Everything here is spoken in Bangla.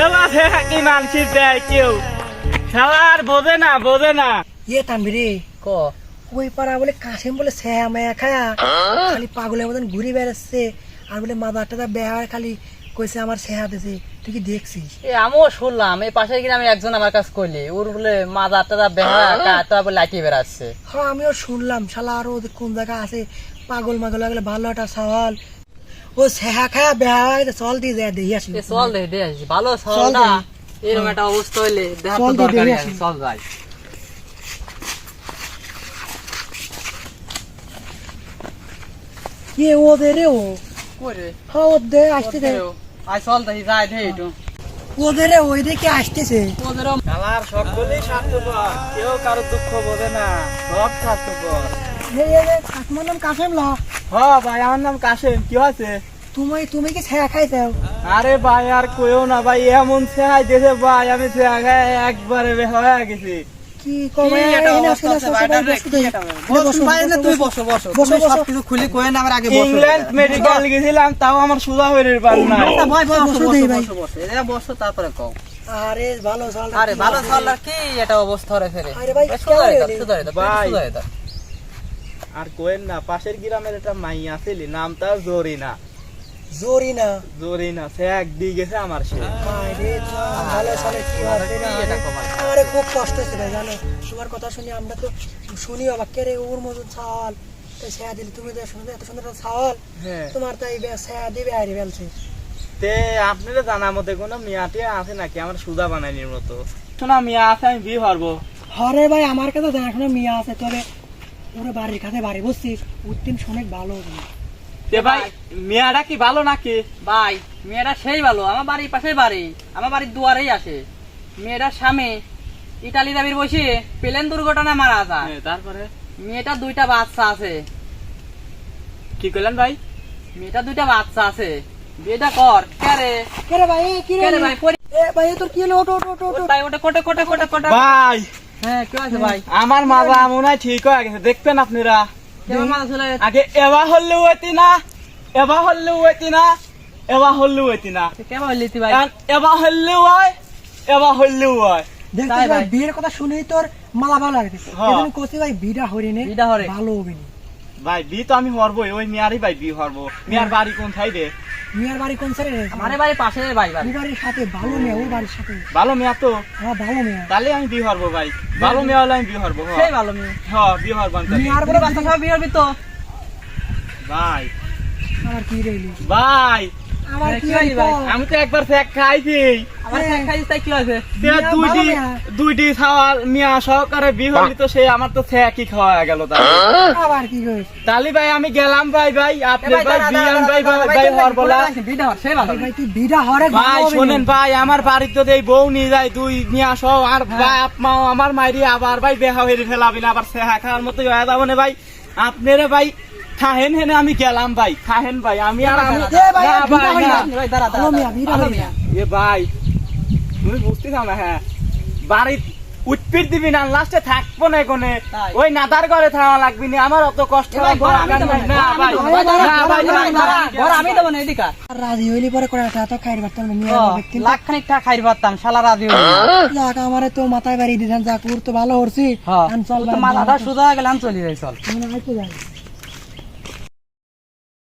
এবার কি মানসির দেয় কেউ। খেলার বোঝে না বোঝে না। ইয়ে তানবিরে ক? ওই পাড়া বলে কাশিম বলে স্যাম খায়া। খালি পাগলের মতন ঘুরে বেড়াচ্ছে। আর বলে মাদার টাদা বেহার খালি কইছে আমার সেহা দিছে। তুই কি দেখছিস? এ আমিও শুনলাম এই পাশের গ্রামে একজন আমার কাছে কইলে ওর বলে মাদার টাদা বেহা কাটা বলে লাইটি বেড়াচ্ছে। হ্যাঁ আমিও শুনলাম শালা আরও ওদের কোন জায়গা আছে? পাগল মাগল লাগলে ভালো একটা সওয়াল। ও সেহা খায়া বেহা চল দিয়ে যায় দেখি আসি। এ চল দে দে আসি। ভালো চল চল না এরকম একটা অবস্থা হইলে দেখা চল তো দে, দরকারই আসি। চল যাই। ইয়ে ওদের রে ও? করে হ্যাঁ ওদের আসতেছে আই চল দেখি যাই দে একটু ওদের রে ওই দেখে আসতেছে। ওদেরও খেলার সকলেই স্বার্থপর কেউ কারও দুঃখ বোঝে না সব স্বার্থপর। এই এই এই, কাকিমার নাম কাসেম ল। হ ভাই আমার নাম কাশেম। কি আছে তুমি তুমি কি সেহা খাইছাও আরে ভাই আর কইও না ভাই এমন সেহাই দিয়েছে ভাই আমি সেহা খাই একবারে হয়ে গেছি। কি। বস, বসো, বসো, খুলে না, আমার আগে বসো। ইংল্যান্ড মেডিকেল গেছিলাম তাও আমার সুদা হয়ে পার না আচ্ছা, ভাই, বসো, বসো, বসো, দেই বসো, বসো। এরা বসো, তারপরে কও। আরে ভালো চল। আরে ভালো চলার কি এটা অবস্থা ফেরে আরে ভাই। আর কোয়েন না পাশের গ্রামের একটা মাই আছিল নামটা জরিনা। জোরি না জরিনা সে এক দিয়ে গেছে আমার সে। আরে ভালো চলে কি হবে না কি এটা কমাল? আরে খুব কষ্ট হচ্ছে ভাই জানো? তোমার কথা শুনি আমরা তো শুনি অবাক। কে রে ওর মতন ছাল। তাই সেয়া দিলে তুমি তো শুনতে এত সুন্দর ছাল। হ্যাঁ। তোমার তাই সেয়া দিবে আরে বেলছে তে আপনারা জানা মতে কোনো মিয়াটি আছে নাকি? আমার সুদা বানানির মতো। শোনা মিয়া আছে আমি বিয়ে পারব হরে ভাই আমার কাছে জানা দেখাশোনা মিয়া আছে? তবে ওরা বাড়ির কাছে বাড়ি বুঝছিস উত্তীন অনেক ভালো হবে। তে ভাই মিয়াটা কি ভালো নাকি? ভাই মেয়েটা সেই ভালো আমার বাড়ির পাশেই বাড়ি আমার বাড়ির দুয়ারেই আসে। মেয়েটার স্বামী ইটালি দাবির বসে প্লেন দুর্ঘটনায় মারা যায়। হ্যাঁ, তারপরে? মেয়েটা দুইটা বাচ্চা আছে। কি করলেন ভাই? মেয়েটা দুইটা বাচ্চা আছে। বিয়েটা কর। কে রে? কে রে ভাই? এ, কি রে রে ভাই? এ ভাই তোর কি হলো? ওটো ওটো ওটো ভাই ওটা কোটে কোটে কোটে কোটে। ভাই! আমার মাজা মনে হয় ঠিক হয়ে গেছে। দেখবেন আপনারা? আগে এবার হল্লে হইতি না এবার হল্লে হইতি না এবার হল্লে হইতি না। এবার হল্লে হয় এবার হল্লে হয়। ভাই ভাই। বিয়ের কথা শুনেই তোর মালা ভালো লাগে হ্যাঁ। ভাই হরিনে। ভালো ভাই বি তো আমি হরবই ওই মিয়ারই ভাই বি হরবো। মিয়ার বাড়ি কোন থাই রে? মিয়ার বাড়ি কোন সাইডে আমারে বাড়ি পাশে ভাই বাড়ি। বাড়ির সাথে ভালো মেয়ে ওই বাড়ির সাথে। ভালো মিয়া তো। হ্যাঁ ভালো মেয়ে। তাহলে আমি বিয়ে হরবো ভাই। ভালো মেয়ে হলে আমি বিয়ে হরবো। সেই ভালো মেয়ে। হ্যাঁ বিয়ে হরবান। মিয়ার আর বাচ্চা সব বিয়ে আমার কি ভাই। আমার কি রইলি ভাই? ভাই। আমি তো একবার ফেক খাইছি। আমার হ্যাঁ। মিয়া দুইটি মেয়া। মিয়া সহকারে তো সে আমার তো খাওয়া গেল তালি ভাই আমি গেলাম ভাই ভাই আপনি ভাই, ভাই ভাই ভাই ভাই, ভাই ভাই। বলে হর, ভাই হরে ভাই। শোনেন ভাই আমার বাড়িতে তো এই বউ নিয়ে যায় দুই নিয়ে আসো আর বাপ মাও আমার মাইরি আবার ভাই বেহা হয়ে ফেলাবি না আবার সেহা খাওয়ার মতো হয়ে যাব না ভাই। আপনারে ভাই খাহেন হেনে আমি গেলাম ভাই খাহেন ভাই আমি আর আমি এ ভাই, না ভাই না। না। ভাই দাঁড়া দাঁড়া মিয়া, বিটা ভালো হই মিয়া না। এ ভাই তুমি বুঝতে চাও না হ্যাঁ। বাড়ির উৎপিট দিবি না লাস্টে থাকব না কোনে ওই নাদার ঘরে থাকা লাগবি না আমার অত কষ্ট আমি দেবো না, এদিকা আর রাজি হইলি পরে করে তা খাইর পারতাম লাখ খানিক টাকা খাইর পারতাম শালা রাজি হইল যাক আমারে তো মাথায় বাড়ি দিছেন যাক ওর তো ভালো হরছি। চল মাথাটা সুদা গেলাম চলি যাই চল। যাই।